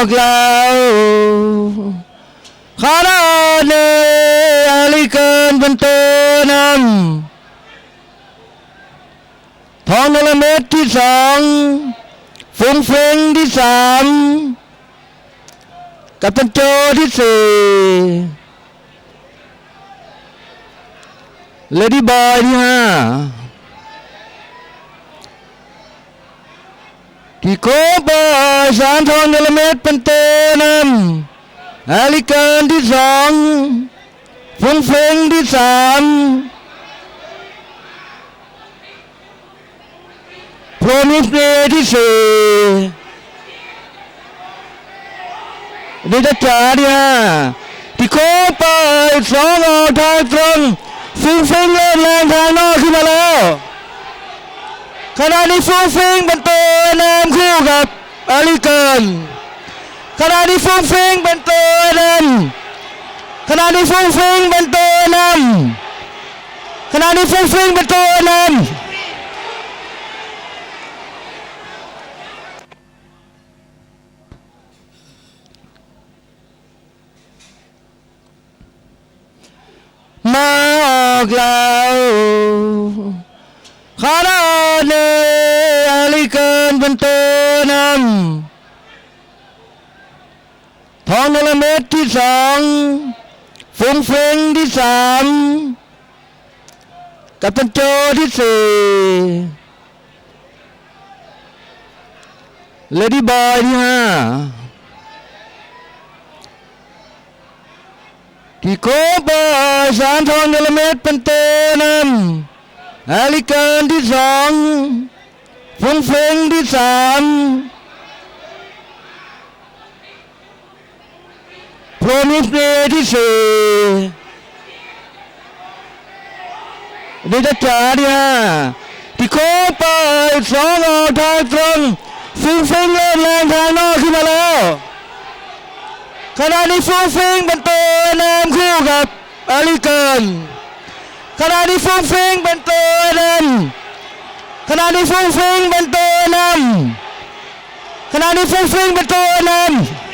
อกแล้วคาราเนอาลิเกินเป็นตัวนำทองนลเม็ดที่สองฟงเฟงที่สามกับตันโจที่สี่เลดี้บอยที่ห้า ที่โคบอยสามทองเดลเม็ดเป็นเตนำอาลิกินที่สองฟงเฟงที่สามโปรมิสเนที่สี่ดิจจาที่ห้าที่โคบอยสองออกทางตรงฟิงฟิงเล่นแรงทางนอกขึ้นมาแล้วขณะนี้ฟุ้งฟิงเป็น ตัวนคู่กับอาลิเกินขณะนี้ฟุ้งฟิงเป็นตัวนำขณะนี้ฟุ้งฟิงเป็นตัวนำขณะนี้ฟุ้งฟิงเป็นตัวนำมาออกแล้วคาราเน ลิเกินเป็นตัวนำทองนลเม็ดที่สองฟงเฟงที่สามกับตันโจที่สี่เลดี้บอยที่ห้าที่โคบอยสามทองนลเม็ดเป็นตัวนำอาลิเกินที่สอง ฟงเฟงที่สามโรมิสเนที่สี่ดิจจาที่ห้าที่โคไปสองออกทางตรงฟิงฟิงเล่นแรงทางนอกขึ้นมาแล้วขณะนี้ฟิงฟิงเป็นตัวนำคู่กับอาลิเกินขณะนี้ฟุ้งฟิงเป็นตัวนำ ขณะนี้ฟุ้งฟิงเป็นตัวนำขณะนี้ฟุ้งฟิงเป็นตัวนำ